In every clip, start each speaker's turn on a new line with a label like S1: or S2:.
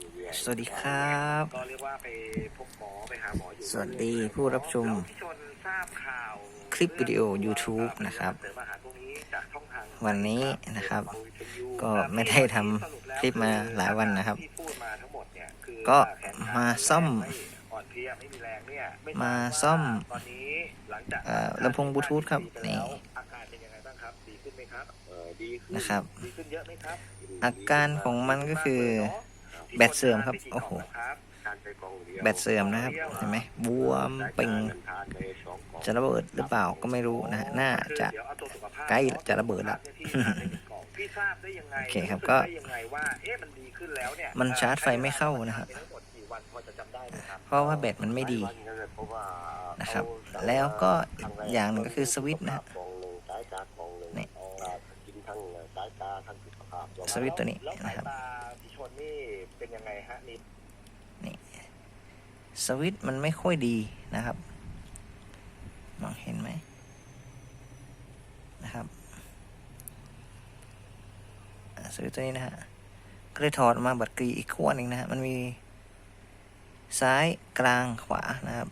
S1: อยู่เรื่อย
S2: สวัสดีครับ
S1: ก็เรียกว่าไปพบหมอไปหาหมออยู่
S2: สวัสดีผู้รับชม
S1: แล้วพี่ชนทราบข่าว
S2: คลิปวิดีโอ YouTube นะครับ
S1: เสริมอาหารพวกนี้จากช่องทาง
S2: วันนี้นะครับ ก็ไม่ได้ทำคลิปมาหลายวันนะครับ
S1: ที่พูดมาทั้งหมดเนี่ยคือ
S2: ก็
S1: แขนข
S2: มาซ่อม
S1: ไอ่อนเพลียไม่มีแรงเนี่ยไทรบ
S2: มา
S1: ว่
S2: ซ่อม
S1: ตอนนี้หลังจาก
S2: เอ่อลำโพงบลูทูธครับนี่
S1: อาการเป็นยังไงบ้างครับดีขึ้นไหมครับเออดีขึ้น
S2: นะครับ
S1: ดีขึ้นเยอะไหมครับ
S2: อาการของมันก็คือ แบตเสื่อมครับ โอ้โห แบตเสื่อมนะครับ เห็นไหมบวมเป่งจะระเบิดหรือเปล่าก็ไม่รู้นะฮะน่าจะใกล้จะระเบิดละโอเคครับก็
S1: มัน
S2: ชาร์จไฟไม่เข้านะครับ เพราะว่าแบตมันไม่ดีนะครับ แล้วก็อีกอย่างหนึ่งก็คือสวิตช์นะ สวิตช์ตัวนี้
S1: แล้วสาย
S2: นะครับ
S1: ตาพี่ชนนี่เป็นยังไงฮะนี่
S2: นี่สวิตช์มันไม่ค่อยดีนะครับ มองเห็นไหมนะครับอ่าสวิตช์ตัวนี้นะฮะก็เลยถอดออกมาบัตรกรีอีกขั้วหนึ่งนะฮะมันมีซ้ายกลางขวานะครับ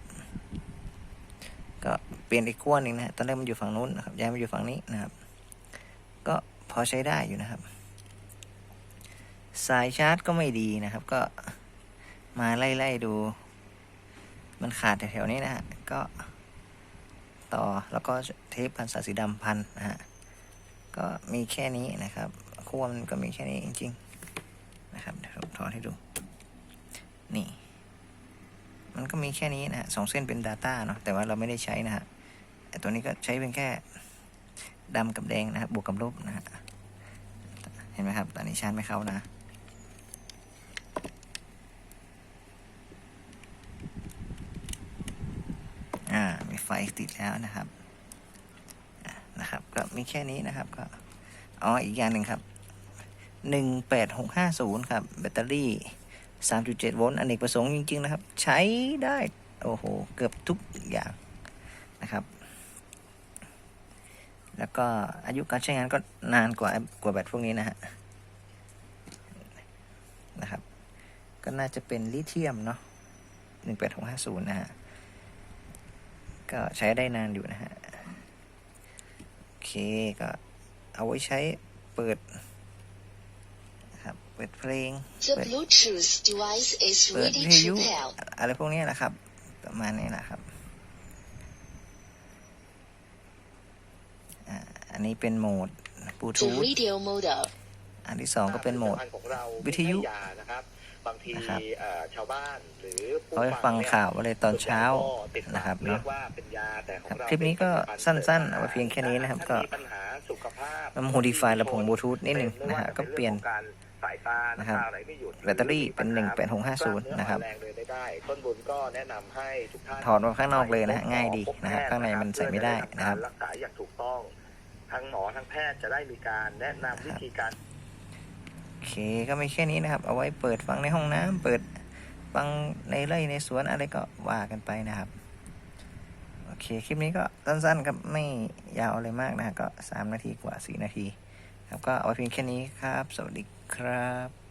S2: ก็เปลี่ยนอีกขั้วหนึ่งนะฮะตอนแรกมันอยู่ฝั่งนู้นนะครับย้ายมาอยู่ฝั่งนี้นะครับก็ พอใช้ได้อยู่นะครับ สายชาร์จก็ไม่ดีนะครับ ก็มาไล่ๆดู มันขาดแถวๆนี้นะฮะ ก็ต่อแล้วก็เทปพันสายสีดำพันนะฮะ ก็มีแค่นี้นะครับขั้วมันก็มีแค่นี้จริง ๆ นะครับเดี๋ยวผมถอดให้ดู นี่ มันก็มีแค่นี้นะฮะสองเส้นเป็น Data เนาะแต่ว่าเราไม่ได้ใช้นะฮะไอตัวนี้ก็ใช้เป็นแค่ ดำกับแดงนะครับบวกกับลบนะฮะเห็นไหมครับตอนนี้ชาร์จไม่เข้านะอ่ามีไฟติดแล้วนะครับนะครับ ก็มีแค่นี้นะครับก็อ๋ออีกอย่างหนึ่งครับหนึ่งแปดหกห้าศูนย์ครับ แบตเตอรี่สามจุดเจ็ดโวลต์อเนกประสงค์จริง ๆ นะครับ ใช้ได้ โอ้โห เกือบทุกอย่างนะครับ แล้วก็อายุการใช้งานก็นานกว่ากว่าแบตพวกนี้นะฮะนะครับ ก็น่าจะเป็นลิเธียมเนาะหนึ่งแปดหกห้าศูนย์นะฮะ ก็ใช้ได้นานอยู่นะฮะ โอเคก็เอาไว้ใช้เปิดนะครับเปิดเพลง
S3: The Bluetooth device is
S2: เปิด
S3: ready
S2: วิท
S3: to
S2: ยุ
S3: pair.
S2: อะไรพวกนี้นะครับ ประมาณนี้นะครับอ่าอั นนี้เป็นโหมดบลูทู
S3: The
S2: ธ
S3: radio model.
S2: อันที่สองก็เป็นโหมด
S1: ผลิตภัณฑ์ของเรา
S2: วิทยุ
S1: ไม่ใช่านะครับบางที
S2: นะครับ
S1: เอ่อชาวบ้านหรือผู้
S2: เอาไว้ฟัง
S1: เนี่ย
S2: ข่าวอะไรตอนเช้า
S1: ส่วนใหญ่ก็ติดปาก
S2: นะครับ
S1: เรีย
S2: เนาะ
S1: กว่าเป็นยาแต่ของ
S2: ครับ
S1: เรา
S2: คลิปนี้ก็
S1: เป็ผลิตภัณฑ์
S2: สั้นๆ
S1: สริม
S2: เอาไว้เพียงแค่นี้นะครับ ก็
S1: ถ้ามีปัญหาสุขภาพ
S2: มาโมดิฟายลำโพงบลูทูธนิดหนึ่งนะฮะก็เปลี่ยน
S1: ไม่ว่าจะเป็นเรื่องของการสายตา
S2: นะครับำ
S1: ตาไหลไม่หยุด
S2: แบตเตอรี่เป็น
S1: หรือมีปัญหา
S2: 18650 นะครับ
S1: กล้ามเนื้ออ่อนแรงเดินได้ได้ต้นบุญก็แนะนำให้ทุกท่าน
S2: ถอดมาข้างนอกเลยนะฮะง่ายดีนะครับข้างในมันใส่ไม่ได้นะครับ
S1: เพื่อจได้รับกางถูกต้องทั้งหมอทั้งแพทย์จะได้มีการแนะนำวิธีการ
S2: โอเคก็ไม่แค่นี้นะครับ เอาไว้เปิดฟังในห้องน้ำเปิดฟังในไร่ในสวนอะไรก็ว่ากันไปนะครับ โอเค คลิปนี้ก็สั้นๆครับไม่ยาวอะไรมากนะฮะก็ 3 นาทีกว่า 4 นาที ครับก็เอาไว้เพียงแค่นี้ครับ สวัสดีครับ